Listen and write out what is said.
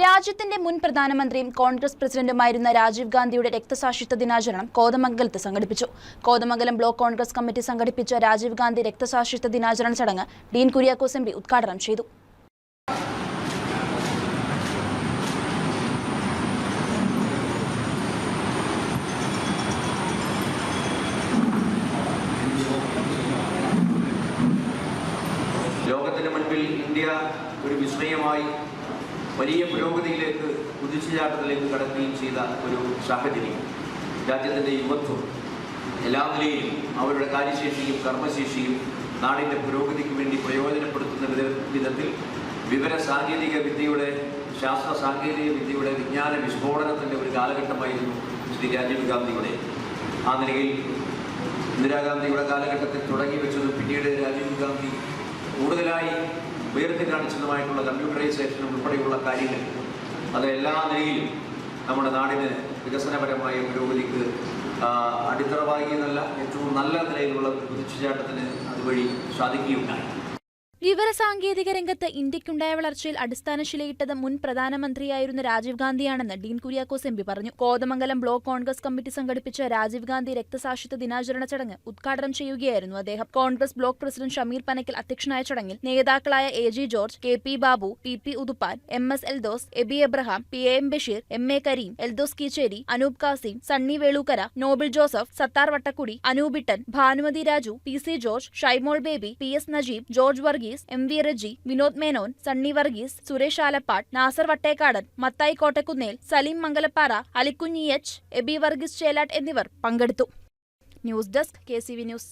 രാജ്യത്തിന്റെ മുൻ പ്രധാനമന്ത്രിയും കോൺഗ്രസ് പ്രസിഡന്റുമായിരുന്ന രാജീവ് ഗാന്ധിയുടെ രക്തസാക്ഷിത്വ ദിനാചരണം കോതമംഗലത്ത് സംഘടിപ്പിച്ചു. കോതമംഗലം ബ്ലോക്ക് കോൺഗ്രസ് കമ്മിറ്റി സംഘടിപ്പിച്ച രാജീവ് ഗാന്ധി രക്തസാക്ഷിത്വ ദിനാചരണ ചടങ്ങ് ഡീൻ കുര്യാക്കോസ് എം ഉദ്ഘാടനം ചെയ്തു. ലോകത്തിന് മുൻപിൽ ഇന്ത്യ ഒരു വിസ്മയമായി വലിയ പുരോഗതിയിലേക്ക് കുതിച്ചുചാട്ടത്തിലേക്ക് കടക്കുകയും ചെയ്ത ഒരു സാഹചര്യം. രാജ്യത്തിന്റെ യുവത്വം എല്ലാ നിലയിലും അവരുടെ കാര്യശേഷിയും കർമ്മശേഷിയും നാടിന്റെ പുരോഗതിക്ക് വേണ്ടി പ്രയോജനപ്പെടുത്തുന്ന വിധ- വിധത്തിൽ വിവര സാങ്കേതിക വിദ്യയുടെ ശാസ്ത്ര സാങ്കേതിക വിദ്യയുടെ വിജ്ഞാന വിസ്ഫോടനത്തിന്റെ ഒരു കാലഘട്ടമായിരുന്നു ശ്രീ രാജീവ് ഗാന്ധിയുടെ. ആ നിലയിൽ ഇന്ദിരാഗാന്ധിയുടെ കാലഘട്ടത്തിൽ തുടങ്ങി വെച്ചതും പിന്നീട് രാജീവ് ഗാന്ധി കൂടുതലായി ഉയർത്തി കാണിച്ചതുമായിട്ടുള്ള കമ്പ്യൂട്ടറൈസേഷനും ഉൾപ്പെടെയുള്ള കാര്യങ്ങൾ അത് എല്ലാ നിലയിലും നമ്മുടെ നാടിന് വികസനപരമായ പുരോഗതിക്ക് അടിത്തറവായി എന്നല്ല ഏറ്റവും നല്ല നിലയിലുള്ള കുതിച്ചുചാട്ടത്തിന് അതുവഴി സാധിക്കുകയുണ്ടായി. വിവരസാങ്കേതിക രംഗത്ത് ഇന്ത്യക്കുണ്ടായ വളർച്ചയിൽ അടിസ്ഥാന ശിലയിട്ടത് മുൻ പ്രധാനമന്ത്രിയായിരുന്ന രാജീവ് ഗാന്ധിയാണെന്ന് ഡീൻ കുര്യാക്കോസ് എം പി പറഞ്ഞു. കോതമംഗലം ബ്ലോക്ക് കോൺഗ്രസ് കമ്മിറ്റി സംഘടിപ്പിച്ച രാജീവ് ഗാന്ധി രക്തസാക്ഷിത്വ ദിനാചരണ ചടങ്ങ് ഉദ്ഘാടനം ചെയ്യുകയായിരുന്നു അദ്ദേഹം. കോൺഗ്രസ് ബ്ലോക്ക് പ്രസിഡന്റ് ഷമീർ പനക്കൽ അധ്യക്ഷനായ ചടങ്ങിൽ നേതാക്കളായ A G George K P Babu P P Uthuppan M S Eldhose Aby Abraham P A Basheer M A Kareem Eldhose Keecheri Anoop Kasim Sunny Velookkara Noble Joseph Sathar Vattakkudi Anoopittan Bhanumathi Raju P C George Shymol Baby P S Najeeb George Varghese M V Reji Vinod Menon Sunny Varghese Suresh Alappad Nasar Vattekkadan Mathai Kottakkunnel Saleem Mangalappara Alikkunji H Aby Varghese Chelatt എന്നിവർ പങ്കെടുത്തു. News desk K news.